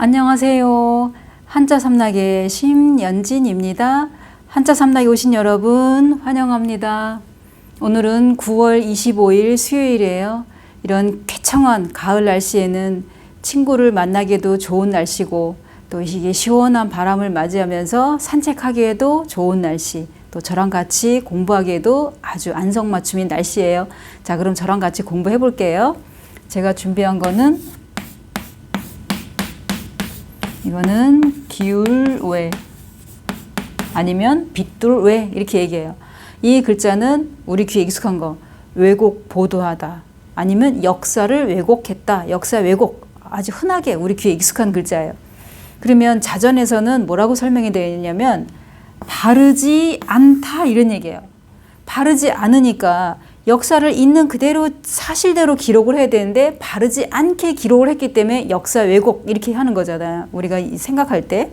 안녕하세요. 한자 삼락의 심연진입니다. 한자 삼락에 오신 여러분 환영합니다. 오늘은 9월 25일 수요일이에요. 이런 쾌청한 가을 날씨에는 친구를 만나기에도 좋은 날씨고 또 이게 시원한 바람을 맞이하면서 산책하기에도 좋은 날씨 또 저랑 같이 공부하기에도 아주 안성맞춤인 날씨예요. 자, 그럼 저랑 같이 공부해 볼게요. 제가 준비한 거는 이거는 기울 외 아니면 빗둘외 이렇게 얘기해요. 이 글자는 우리 귀에 익숙한 거 왜곡 보도하다 아니면 역사를 왜곡했다 역사 왜곡 아주 흔하게 우리 귀에 익숙한 글자예요. 그러면 자전에서는 뭐라고 설명이 되어 있냐면 바르지 않다 이런 얘기예요. 바르지 않으니까 역사를 있는 그대로 사실대로 기록을 해야 되는데 바르지 않게 기록을 했기 때문에 역사 왜곡 이렇게 하는 거잖아요. 우리가 생각할 때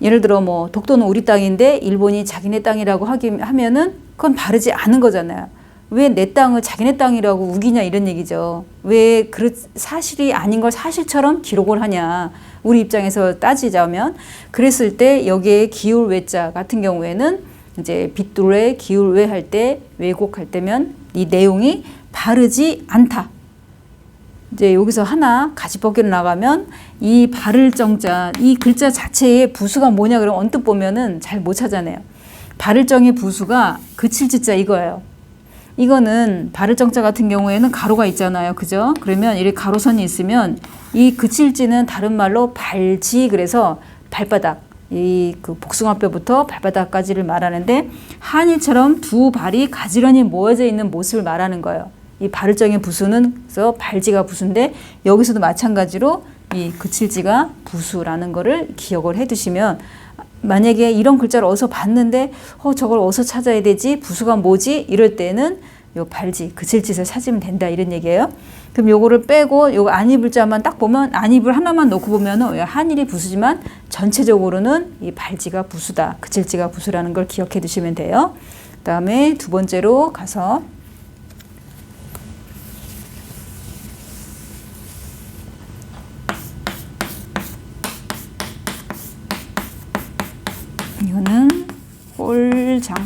예를 들어 뭐 독도는 우리 땅인데 일본이 자기네 땅이라고 하기 하면은 그건 바르지 않은 거잖아요. 왜 내 땅을 자기네 땅이라고 우기냐 이런 얘기죠. 왜 그 사실이 아닌 걸 사실처럼 기록을 하냐. 우리 입장에서 따지자면 그랬을 때 여기에 기울 외자 같은 경우에는 이제 빗둘레 기울 외 할 때 왜곡할 때면 이 내용이 바르지 않다. 이제 여기서 하나 가지법기로 나가면 이 바를 정자 이 글자 자체의 부수가 뭐냐 그러면 언뜻 보면은 잘 못 찾아내요. 바를 정의 부수가 그칠 지자 이거예요. 이거는 바를 정자 같은 경우에는 가로가 있잖아요. 그죠? 그러면 이렇게 가로선이 있으면 이 그칠지는 다른 말로 발지 그래서 발바닥 이 그 복숭아뼈부터 발바닥까지를 말하는데 한일처럼 두 발이 가지런히 모여져 있는 모습을 말하는 거예요. 이 발을정의 부수는 그래서 발지가 부수인데 여기서도 마찬가지로 이 그칠지가 부수라는 거를 기억을 해 두시면 만약에 이런 글자를 어디서 봤는데 어 저걸 어디서 찾아야 되지 부수가 뭐지 이럴 때는 요 발지 그칠짓을 찾으면 된다 이런 얘기예요. 그럼 요거를 빼고 요거 안입을 자만 딱 보면 안입을 하나만 놓고 보면은 한일이 부수지만 전체적으로는 이 발지가 부수다 그칠지가 부수라는 걸 기억해 두시면 돼요. 그다음에 두 번째로 가서 이거는 홀장.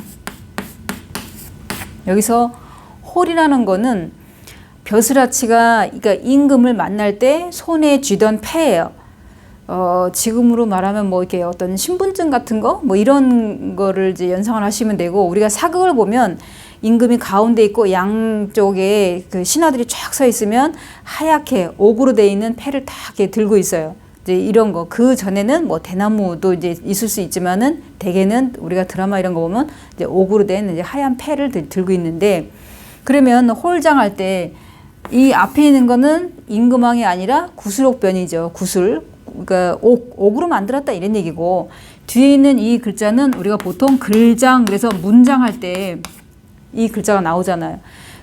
여기서 홀이라는 거는 벼슬아치가 그러니까 임금을 만날 때 손에 쥐던 패예요. 어, 지금으로 말하면 뭐 이렇게 어떤 신분증 같은 거 뭐 이런 거를 이제 연상을 하시면 되고 우리가 사극을 보면 임금이 가운데 있고 양쪽에 그 신하들이 쫙 서 있으면 하얗게 옥으로 돼 있는 패를 딱 이렇게 들고 있어요. 이제 이런 거 그 전에는 뭐 대나무도 이제 있을 수 있지만은 대개는 우리가 드라마 이런 거 보면 이제 옥으로 된 이제 하얀 패를 들, 들고 있는데 그러면 홀장 할 때 이 앞에 있는 거는 임금왕이 아니라 구슬옥변이죠. 구슬 그러니까 옥 옥으로 만들었다 이런 얘기고 뒤에 있는 이 글자는 우리가 보통 글장 그래서 문장 할 때 이 글자가 나오잖아요.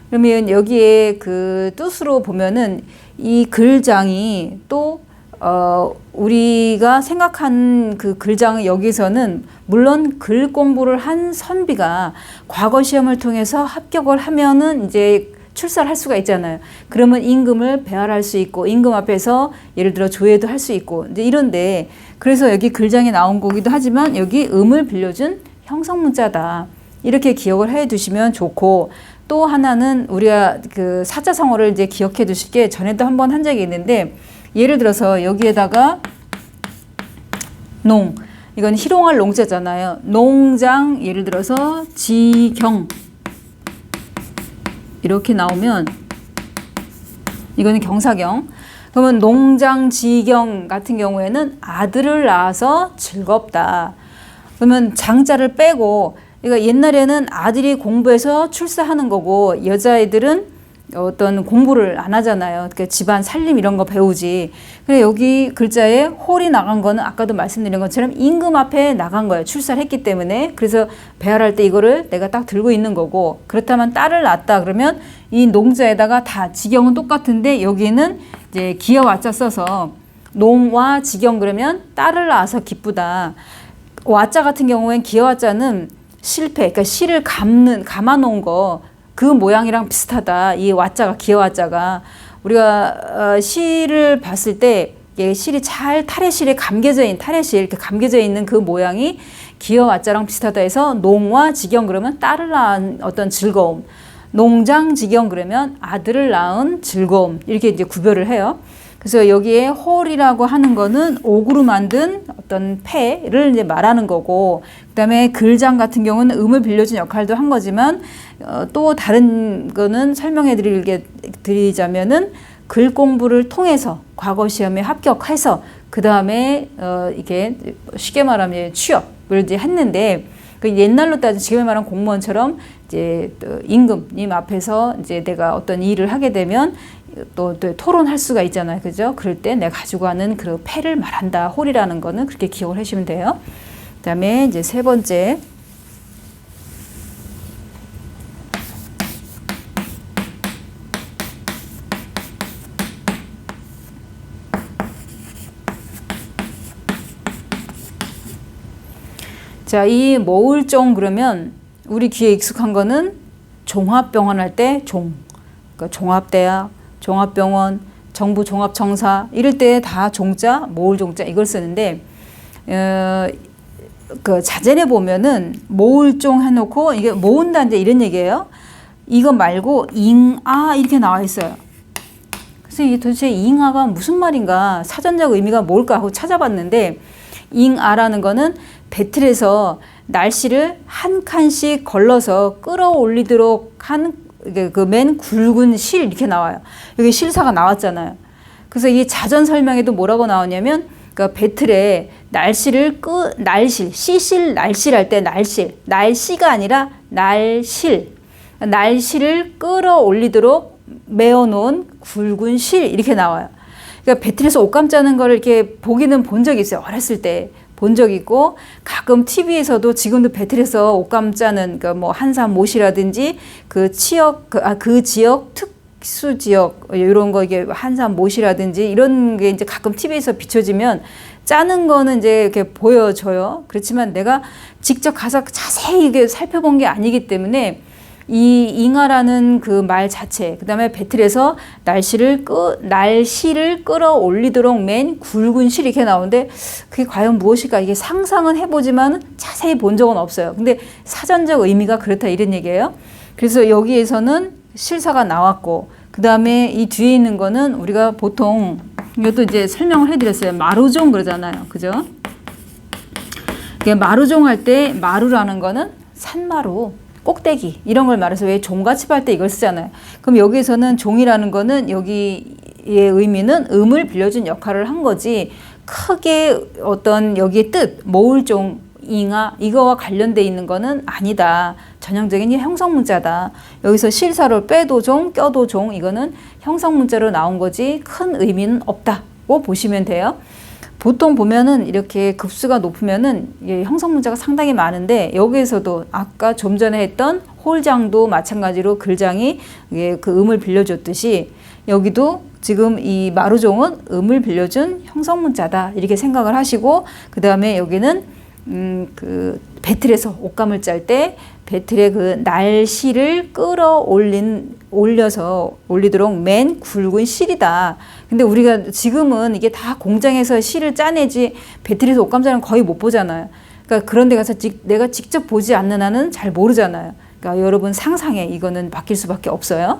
그러면 여기에 그 뜻으로 보면은 이 글장이 또 어, 우리가 생각한 그 글장은 여기서는 물론 글 공부를 한 선비가 과거 시험을 통해서 합격을 하면은 이제 출사를 할 수가 있잖아요. 그러면 임금을 배할할 수 있고 임금 앞에서 예를 들어 조회도 할 수 있고 이제 이런데 그래서 여기 글장에 나온 거기도 하지만 여기 음을 빌려준 형성 문자다. 이렇게 기억을 해 두시면 좋고 또 하나는 우리가 그 사자성어를 이제 기억해 두실 게 전에도 한 번 한 적이 있는데 예를 들어서 여기에다가 농 이건 희롱할 농자잖아요. 농장 예를 들어서 지경 이렇게 나오면 이거는 경사경. 그러면 농장 지경 같은 경우에는 아들을 낳아서 즐겁다. 그러면 장자를 빼고 그러니까 옛날에는 아들이 공부해서 출사하는 거고 여자애들은 어떤 공부를 안 하잖아요. 그러니까 집안 살림 이런 거 배우지. 그래 여기 글자에 홀이 나간 거는 아까도 말씀드린 것처럼 임금 앞에 나간 거예요. 출사를 했기 때문에. 그래서 배열할 때 이거를 내가 딱 들고 있는 거고 그렇다면 딸을 낳았다 그러면 이 농자에다가 다 지경은 똑같은데 여기는 이제 기어 와자 써서 농와 지경 그러면 딸을 낳아서 기쁘다. 와자 같은 경우엔 기어 와자는 실패, 그러니까 실을 감는 감아 놓은 거 그 모양이랑 비슷하다. 이 와자가 기어 와자가 우리가 어, 시를 봤을 때 이게 실이 잘 타래실에 감겨져 있는 타래실 이렇게 감겨져 있는 그 모양이 기어 와자랑 비슷하다 해서 농와 직영 그러면 딸을 낳은 어떤 즐거움. 농장 직영 그러면 아들을 낳은 즐거움 이렇게 이제 구별을 해요. 그래서 여기에 홀이라고 하는 거는 옥으로 만든 어떤 패를 이제 말하는 거고, 그다음에 글장 같은 경우는 음을 빌려준 역할도 한 거지만 어, 또 다른 거는 설명해 드리자면은 글 공부를 통해서 과거 시험에 합격해서 그 다음에 어, 이게 쉽게 말하면 취업을 이제 했는데 그 옛날로 따져 지금 말하는 공무원처럼 이제 또 임금님 앞에서 이제 내가 어떤 일을 하게 되면 또, 또 토론할 수가 있잖아요. 그죠? 그럴 때 내가 가지고 가는 그 패를 말한다. 홀이라는 거는 그렇게 기억을 하시면 돼요. 그 다음에 이제 세 번째. 자, 이 모을종 그러면 우리 귀에 익숙한 거는 종합병원 할 때 종. 그러니까 종합대학, 종합병원, 정부 종합청사 이럴 때 다 종자, 모을 종자 이걸 쓰는데 어, 그 자전에 보면은 모을종 해놓고 이게 모은다 이제 이런 얘기예요. 이거 말고 잉아 이렇게 나와 있어요. 그래서 이게 도대체 잉아가 무슨 말인가 사전적 의미가 뭘까 하고 찾아봤는데 잉아라는 거는 배틀에서 날씨를 한 칸씩 걸러서 끌어올리도록 한 그 맨 굵은 실 이렇게 나와요. 여기 실사가 나왔잖아요. 그래서 이 자전 설명에도 뭐라고 나오냐면 그 배틀에 날씨를 끄 날실 씨실 날실 할 때 날실 날씨가 아니라 날실 날씨를 끌어올리도록 메어놓은 굵은 실 이렇게 나와요. 그러니까 배틀에서 옷감 짜는 걸 이렇게 보기는 본 적이 있어요. 어렸을 때. 본 적 있고 가끔 TV에서도 지금도 배틀에서 옷감 짜는 그뭐 한산 못이라든지 그 지역 그, 아, 그 지역 특수 지역 이런 거 이게 한산 못이라든지 이런 게 이제 가끔 TV에서 비춰지면 짜는 거는 이제 이렇게 보여져요. 그렇지만 내가 직접 가서 자세히 이게 살펴본 게 아니기 때문에 이 잉하라는 그 말 자체, 그 다음에 배틀에서 날씨를 끄, 날씨를 끌어올리도록 맨 굵은 실 이렇게 나오는데 그게 과연 무엇일까? 이게 상상은 해보지만 자세히 본 적은 없어요. 근데 사전적 의미가 그렇다 이런 얘기예요. 그래서 여기에서는 실사가 나왔고, 그 다음에 이 뒤에 있는 거는 우리가 보통 이것도 이제 설명을 해드렸어요. 마루종 그러잖아요. 그죠? 마루종 할 때 마루라는 거는 산마루. 꼭대기 이런 걸 말해서 왜 종같이 팔때 이걸 쓰잖아요. 그럼 여기에서는 종이라는 거는 여기의 의미는 음을 빌려준 역할을 한 거지 크게 어떤 여기에 뜻 모을 종 잉아 이거와 관련돼 있는 거는 아니다. 전형적인 형성 문자다. 여기서 실사를 빼도 종, 껴도 종 이거는 형성 문자로 나온 거지 큰 의미는 없다고 보시면 돼요. 보통 보면은 이렇게 급수가 높으면은 형성 문자가 상당히 많은데 여기에서도 아까 좀 전에 했던 홀장도 마찬가지로 글장이 그 음을 빌려줬듯이 여기도 지금 이 마루종은 음을 빌려준 형성 문자다 이렇게 생각을 하시고 그 다음에 여기는 음그 배틀에서 옷감을 짤 때 배틀의 그 날씨를 끌어올린 올려서 올리도록 맨 굵은 실이다. 근데 우리가 지금은 이게 다 공장에서 실을 짜내지 배틀에서 옷감 자는 거의 못 보잖아요. 그러니까 그런 데 가서 직, 내가 직접 보지 않는 한은 잘 모르잖아요. 그러니까 여러분 상상에 이거는 바뀔 수밖에 없어요.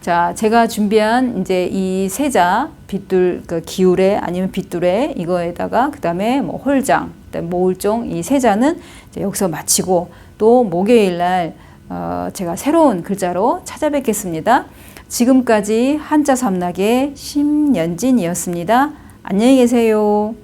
자, 제가 준비한 이제 이 세자 빗둘 그 기울에 아니면 빗둘에 이거에다가 그 다음에 뭐 홀장, 모울종 이 세자는 여기서 마치고 또 목요일 날 어, 제가 새로운 글자로 찾아뵙겠습니다. 지금까지 한자 삼락의 심연진이었습니다. 안녕히 계세요.